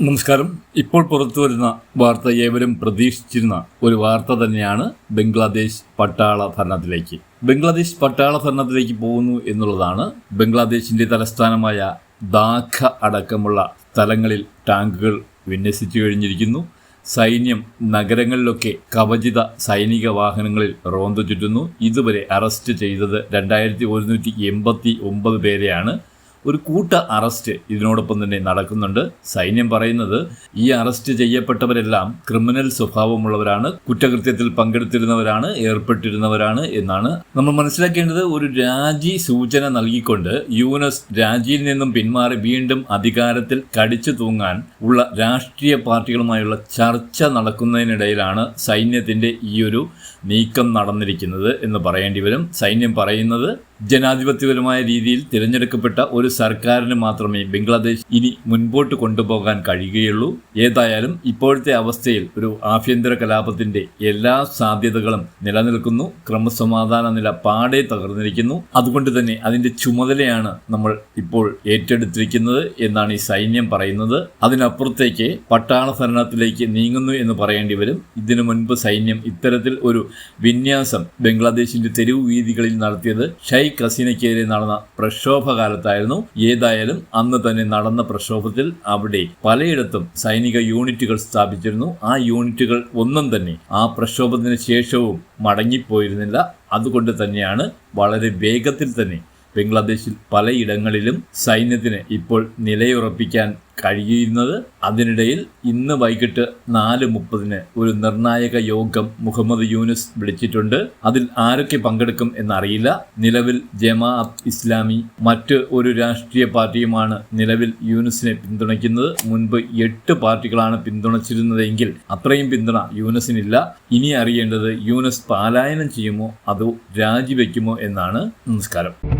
നമസ്കാരം. ഇപ്പോൾ പുറത്തു വരുന്ന വാർത്ത ഏവരും പ്രതീക്ഷിച്ചിരുന്ന ഒരു വാർത്ത തന്നെയാണ് ബംഗ്ലാദേശ് പട്ടാള ഭരണത്തിലേക്ക്. ബംഗ്ലാദേശ് പട്ടാള ഭരണത്തിലേക്ക് പോകുന്നു എന്നുള്ളതാണ് ബംഗ്ലാദേശിന്റെ തലസ്ഥാനമായ ദാഖ അടക്കമുള്ള സ്ഥലങ്ങളിൽ ടാങ്കുകൾ വിന്യസിച്ചു കഴിഞ്ഞിരിക്കുന്നു. സൈന്യം നഗരങ്ങളിലൊക്കെ കവചിത സൈനിക വാഹനങ്ങളിൽ റോന്തു ചുറ്റുന്നു. ഇതുവരെ അറസ്റ്റ് ചെയ്തത് രണ്ടായിരത്തി ഒരുന്നൂറ്റി എൺപത്തി ഒമ്പത് പേരെയാണ്. ഒരു കൂട്ട അറസ്റ്റ് ഇതിനോടൊപ്പം തന്നെ നടക്കുന്നുണ്ട്. സൈന്യം പറയുന്നത് ഈ അറസ്റ്റ് ചെയ്യപ്പെട്ടവരെല്ലാം ക്രിമിനൽ സ്വഭാവമുള്ളവരാണ് കുറ്റകൃത്യത്തിൽ പങ്കെടുത്തിരുന്നവരാണ് ഏർപ്പെട്ടിരുന്നവരാണ് എന്നാണ് നമ്മൾ മനസ്സിലാക്കേണ്ടത്. ഒരു രാജി സൂചന നൽകിക്കൊണ്ട് യൂനസ് രാജിയിൽ നിന്നും പിന്മാറി വീണ്ടും അധികാരത്തിൽ കടിച്ചു തൂങ്ങാൻ ഉള്ള രാഷ്ട്രീയ പാർട്ടികളുമായുള്ള ചർച്ച നടക്കുന്നതിനിടയിലാണ് സൈന്യത്തിന്റെ ഈ ഒരു നീക്കം നടന്നിരിക്കുന്നത് എന്ന് പറയേണ്ടി വരും. സൈന്യം പറയുന്നത് ജനാധിപത്യപരമായ രീതിയിൽ തിരഞ്ഞെടുക്കപ്പെട്ട ഒരു സർക്കാരിന് മാത്രമേ ബംഗ്ലാദേശ് ഇനി മുൻപോട്ട് കൊണ്ടുപോകാൻ കഴിയുകയുള്ളൂ. ഏതായാലും ഇപ്പോഴത്തെ അവസ്ഥയിൽ ഒരു ആഭ്യന്തര കലാപത്തിന്റെ എല്ലാ സാധ്യതകളും നിലനിൽക്കുന്നു. ക്രമസമാധാന നില പാടെ തകർന്നിരിക്കുന്നു. അതുകൊണ്ട് തന്നെ അതിന്റെ ചുമതലയാണ് നമ്മൾ ഇപ്പോൾ ഏറ്റെടുത്തിരിക്കുന്നത് എന്നാണ് ഈ സൈന്യം പറയുന്നത്. അതിനപ്പുറത്തേക്ക് പട്ടാള ഭരണത്തിലേക്ക് നീങ്ങുന്നു എന്ന് പറയേണ്ടി വരും. ഇതിനു മുൻപ് സൈന്യം ഇത്തരത്തിൽ ഒരു വിന്യാസം ബംഗ്ലാദേശിന്റെ തെരുവ് വീതികളിൽ നടത്തിയത് ഷൈഖ് ഹസീനയ്ക്കെതിരെ നടന്ന പ്രക്ഷോഭകാലത്തായിരുന്നു. ഏതായാലും അന്ന് തന്നെ നടന്ന പ്രക്ഷോഭത്തിൽ അവിടെ പലയിടത്തും സൈനിക യൂണിറ്റുകൾ സ്ഥാപിച്ചിരുന്നു. ആ യൂണിറ്റുകൾ ഒന്നും തന്നെ ആ പ്രക്ഷോഭത്തിന് ശേഷവും മടങ്ങിപ്പോയിരുന്നില്ല. അതുകൊണ്ട് തന്നെയാണ് വളരെ വേഗത്തിൽ തന്നെ ബംഗ്ലാദേശിൽ പലയിടങ്ങളിലും സൈന്യത്തിന് ഇപ്പോൾ നിലയുറപ്പിക്കാൻ കഴിയുന്നത് അതിനിടയിൽ ഇന്ന് വൈകിട്ട് നാല് മുപ്പതിന് ഒരു നിർണായക യോഗം മുഹമ്മദ് യൂനുസ് വിളിച്ചിട്ടുണ്ട്. അതിൽ ആരൊക്കെ പങ്കെടുക്കും എന്നറിയില്ല. നിലവിൽ ജമാഅത്ത് ഇസ്ലാമി മറ്റ് ഒരു രാഷ്ട്രീയ പാർട്ടിയുമാണ് നിലവിൽ യൂനുസിനെ പിന്തുണയ്ക്കുന്നത്. മുൻപ് എട്ട് പാർട്ടികളാണ് പിന്തുണച്ചിരുന്നതെങ്കിൽ അത്രയും പിന്തുണ യൂനസിനില്ല. ഇനി അറിയേണ്ടത് യൂനസ് പാലായനം ചെയ്യുമോ അതോ രാജിവെക്കുമോ എന്നാണ്. നമസ്കാരം.